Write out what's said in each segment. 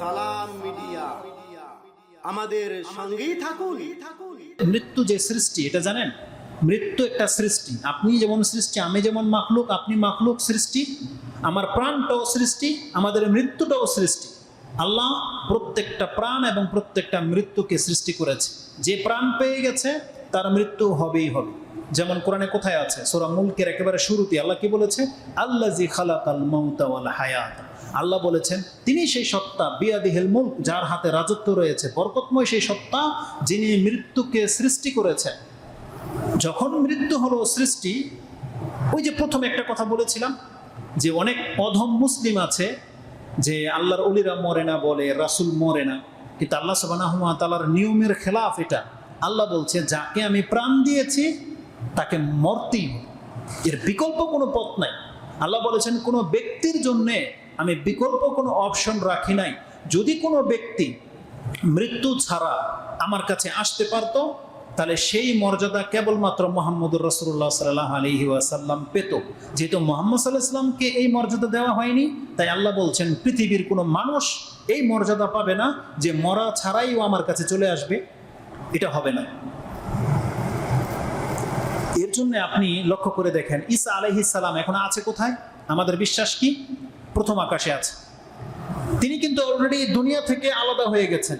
সালাম মিডিয়া। আমাদের সঙ্গেই থাকুন। মৃত্যু যে সৃষ্টি, এটা জানেন? মৃত্যু একটা সৃষ্টি। আপনি যেমন সৃষ্টি, আমি যেমন মাখলুক, আপনি মাখলুক সৃষ্টি। আমার প্রাণটাও সৃষ্টি, আমাদের মৃত্যুটাও সৃষ্টি। আল্লাহ প্রত্যেকটা প্রাণ এবং প্রত্যেকটা মৃত্যুকে সৃষ্টি করেছে। যে প্রাণ পেয়ে গেছে, তার মৃত্যু হবেই হবে। যেমন কোরআনে কোথায় আছে? সোরা মুলকের একেবারে শুরুতে আল্লাহ কি বলেছে? আল্লাহ জি খালাকাল মৌতা ওয়াল হায়াত। আল্লাহ বলেছেন, তিনি সেই সত্তা বিয়াদিহিল মুলক, যার হাতে রাজত্ব রয়েছে, বরকতময় সেই সত্তা যিনি মৃত্যুকে সৃষ্টি করেছেন। যখন মৃত্যু হলো সৃষ্টি, ওই যে প্রথমে একটা কথা বলেছিলাম, যে অনেক অধম মুসলিম আছে, যে আল্লাহর অলিরা মরে না বলে, রাসুল মরে না। কিন্তু আল্লাহ সবানাহ তালার নিয়মের খেলাফ এটা। আল্লাহ বলছে, যাকে আমি প্রাণ দিয়েছি তাকে মরতেই এর বিকল্প কোনো পথ নাই। আল্লাহ বলেছেন, কোনো ব্যক্তির জন্যে আমি বিকল্প কোনো অপশন রাখি নাই। যদি কোনো ব্যক্তি মৃত্যু ছাড়া আমার কাছে আসতে পারতো, তাহলে সেই মর্যাদা কেবলমাত্র মোহাম্মদুর রসুল্লাহ সাল্লাহ আলহি ওয়াসাল্লাম পেত। যেহেতু মোহাম্মদ সাল্লাহ এই মর্যাদা দেওয়া হয়নি, তাই আল্লাহ বলছেন, পৃথিবীর কোনো মানুষ এই মর্যাদা পাবে না যে মরা ছাড়াই ও আমার কাছে চলে আসবে। এটা হবে না। এর জন্য আপনি লক্ষ্য করে দেখেন, ঈসা সালাম এখন আছে কোথায়? আমাদের বিশ্বাস কি? প্রথম আকাশে আছে। তিনি কিন্তু অলরেডি দুনিয়া থেকে আলাদা হয়ে গেছেন।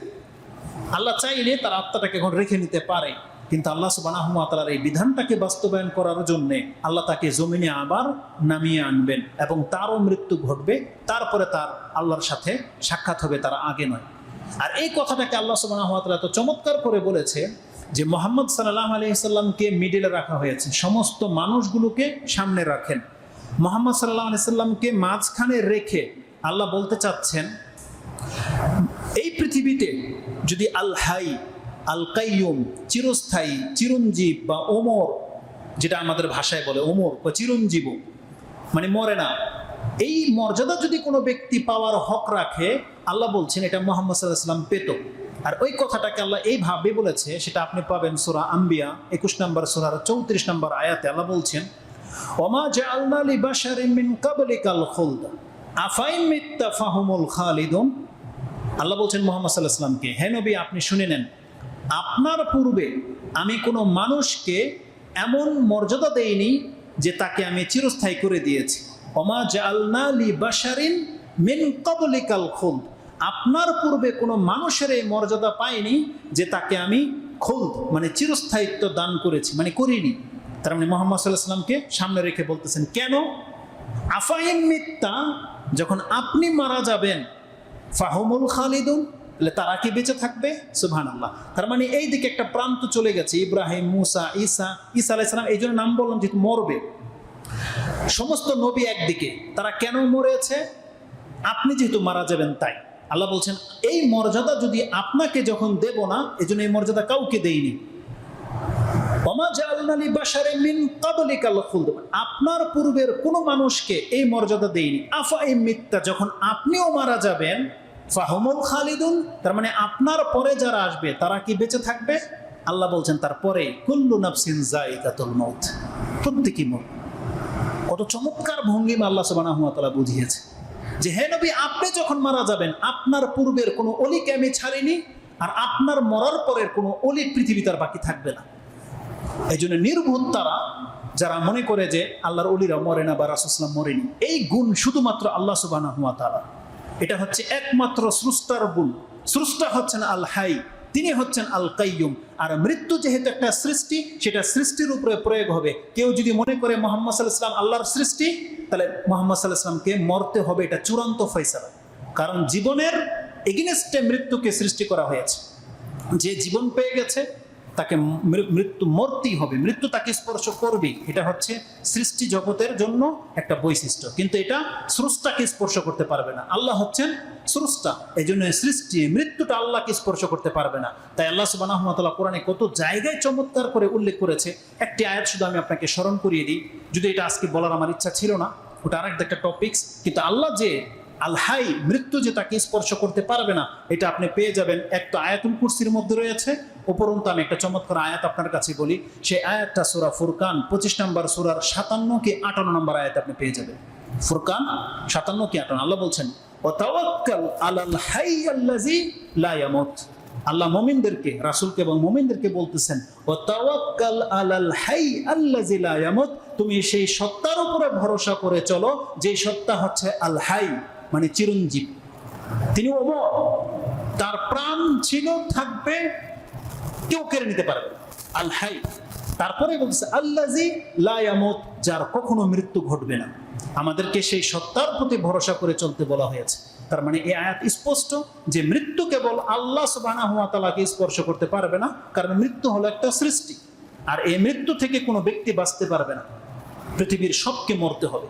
আল্লাহ চাইলে তার আত্মাটাকে এখন রেখে নিতে পারে। কিন্তু আল্লাহ সুবানাহমাতালার এই বিধানটাকে বাস্তবায়ন করার জন্যে আল্লাহ তাকে জমিনে আবার নামিয়ে আনবেন এবং তারও মৃত্যু ঘটবে। তারপরে তার আল্লাহর সাথে সাক্ষাৎ হবে, তার আগে নয়। আর এই কথাটাকে আল্লাহ সুবানাহমাতালা তো চমৎকার করে বলেছে যে মোহাম্মদ সাল্লাহ আলহিসাল্লামকে মিডিলে রাখা হয়েছে। সমস্ত মানুষগুলোকে সামনে রাখেন। মোহাম্মদ সাল্লাহ আলিয়াল্লামকে মাঝখানে রেখে আল্লাহ বলতে চাচ্ছেন, এই পৃথিবীতে যদি আল হাই, আল কাইয়ুম চিরস্থায়ী, চিরঞ্জীব বা ওমর, যেটা আমাদের ভাষায় বলে ওমর বা চিরঞ্জীব মানে মরে না, এই মর্যাদা যদি কোনো ব্যক্তি পাওয়ার হক রাখে, আল্লাহ বলছেন এটা মোহাম্মদ সাল্লাহ সাল্লাম পেত। আর ওই কথাটাকে আল্লাহ এইভাবে বলেছে, সেটা আপনি পাবেন সুরা আম্বিয়া একুশ নম্বর সুরার চৌত্রিশ নম্বর আয়াতে আল্লাহ বলছেন, ওমা লিবাশারিন মিন কাবলিকাল খুলদ, আফাইন মিত্তা ফাহুমুল খালিদুন? আল্লাহ বলছেন মোহাম্মদ সাল্লাহ সাল্লামকে হে নবী, আপনি শুনে নেন, আপনার পূর্বে আমি কোনো মানুষকে এমন মর্যাদা দেইনি যে তাকে আমি চিরস্থায়ী করে দিয়েছি। অমা জালনা লি বাশারিন মিন কবলিকাল খুলদ আপনার পূর্বে কোনো মানুষের এই মর্যাদা পায়নি যে তাকে আমি খুলদ মানে চিরস্থায়িত্ব দান করেছি মানে করিনি। তার মানে মোহাম্মদ সাল্লাহ সাল্লামকে সামনে রেখে বলতেছেন, কেন? আফাহিম মিথ্যা যখন আপনি মারা যাবেন, ফাহমুল খালিদুন, তাহলে তারা কি বেঁচে থাকবে? সুবহান আল্লাহ তার মানে এই দিকে একটা প্রান্ত চলে গেছে, ইব্রাহিম, মুসা, ঈসা ঈসা আলাইসালাম এই জন্য নাম বললাম যেহেতু মরবে। সমস্ত নবী একদিকে, তারা কেন মরেছে? আপনি যেহেতু মারা যাবেন তাই। আল্লাহ বলছেন, এই মর্যাদা যদি আপনাকে যখন দেব না এই জন্য এই মর্যাদা কাউকে দেইনি। আপনার পূর্বের কোনো মানুষকে এই মর্যাদা দেইনি। আফা এই মিথ্যা, যখন আপনিও মারা যাবেন, ফাহমুল খালিদুন, তার মানে আপনার পরে যারা আসবে, তারা কি বেঁচে থাকবে? আল্লাহ বলছেন, তারপরে কুল্লু নাফসিন জায়গাতুল মউত। প্রত্যেকই মত কত চমৎকার ভঙ্গিমা আল্লাহ তাআলা বুঝিয়েছে। যে হে নবী, আপনি যখন মারা যাবেন, আপনার পূর্বের কোনো অলিকে আমি ছাড়িনি, আর আপনার মরার পরের কোনো অলি পৃথিবী তার বাকি থাকবে না। এই জন্য নির্ভুল তারা, যারা মনে করে যে আল্লাহর অলিরা মরে না বা রাসুসলাম মরেনি, এই গুণ শুধুমাত্র আল্লাহ সুবাহ এটা হচ্ছে একমাত্র স্রষ্টার গুণ। স্রষ্টা হচ্ছেন আল হাই তিনি হচ্ছেন আল কাইয়ুম আর মৃত্যু যেহেতু একটা সৃষ্টি, সেটা সৃষ্টির উপরে প্রয়োগ হবে। কেউ যদি মনে করে মোহাম্মদ সাল্লাহাম আল্লাহর সৃষ্টি, তাহলে মোহাম্মদ সাল্লাহামকে মরতে হবে, এটা চূড়ান্ত ফয়সালা। কারণ জীবনের এগেনস্টে মৃত্যুকে সৃষ্টি করা হয়েছে। যে জীবন পেয়ে গেছে, তাকে মৃত্যু মরতেই হবে। মৃত্যু তাকে স্পর্শ করবেই। এটা হচ্ছে সৃষ্টি জগতের জন্য একটা বৈশিষ্ট্য। কিন্তু এটা স্রষ্টাকে স্পর্শ করতে পারবে না। আল্লাহ হচ্ছেন স্রষ্টা এই জন্য সৃষ্টি, মৃত্যুটা আল্লাহকে স্পর্শ করতে পারবে না। তাই আল্লাহ সুবাহ কোরআনে কত জায়গায় চমৎকার করে উল্লেখ করেছে। একটি আয়াত শুধু আমি আপনাকে স্মরণ করিয়ে দিই। যদি এটা আজকে বলার আমার ইচ্ছা ছিল না, ওটা আরেকটা একটা টপিকস কিন্তু আল্লাহ যে আল্হাই মৃত্যু যে তাকে স্পর্শ করতে পারবে না, এটা আপনি পেয়ে যাবেন। একটা আয়াতুল কুরসির মধ্যে রয়েছে, উপরন্ত আমি একটা চমৎকার আয়াত আপনার কাছে বলি। সেই আয়াতটা সুরা ফুরকান, পঁচিশ নম্বর সুরার সাতান্ন কি আটান্ন নম্বর আয়াত আপনি পেয়ে যাবেন। ফুরকান সাতান্ন কি আটান্ন, আল্লাহ বলছেন ওয়াতাওয়াক্কাল আলাল হাই আল্লাযী লা ইয়ামুত। আল্লাহ মুমিনদেরকে, রাসূলকে এবং মুমিনদেরকে বলতেছেন ওয়াতাওয়াক্কাল আলাল হাই আল্লাযী লা ইয়ামুত। তুমি সেই সত্তার উপরে ভরসা করে চলো যে সত্তা হচ্ছে আল হাই মানে চিরঞ্জীব। তিনি অমর। তার প্রাণ ছিল, থাকবে, কেউ কেড়ে নিতে পারবে। আল হাই। তারপরে বলছে আল্লাজি লায়ামত যার কখনো মৃত্যু ঘটবে না। আমাদেরকে সেই সত্তার প্রতি ভরসা করে চলতে বলা হয়েছে। তার মানে এই আয়াত স্পষ্ট যে মৃত্যু কেবল আল্লাহ সুবহানাহু ওয়া তালাকে স্পর্শ করতে পারবে না, কারণ মৃত্যু হলো একটা সৃষ্টি। আর এই মৃত্যু থেকে কোনো ব্যক্তি বাঁচতে পারবে না। পৃথিবীর সবকে মরতে হবে।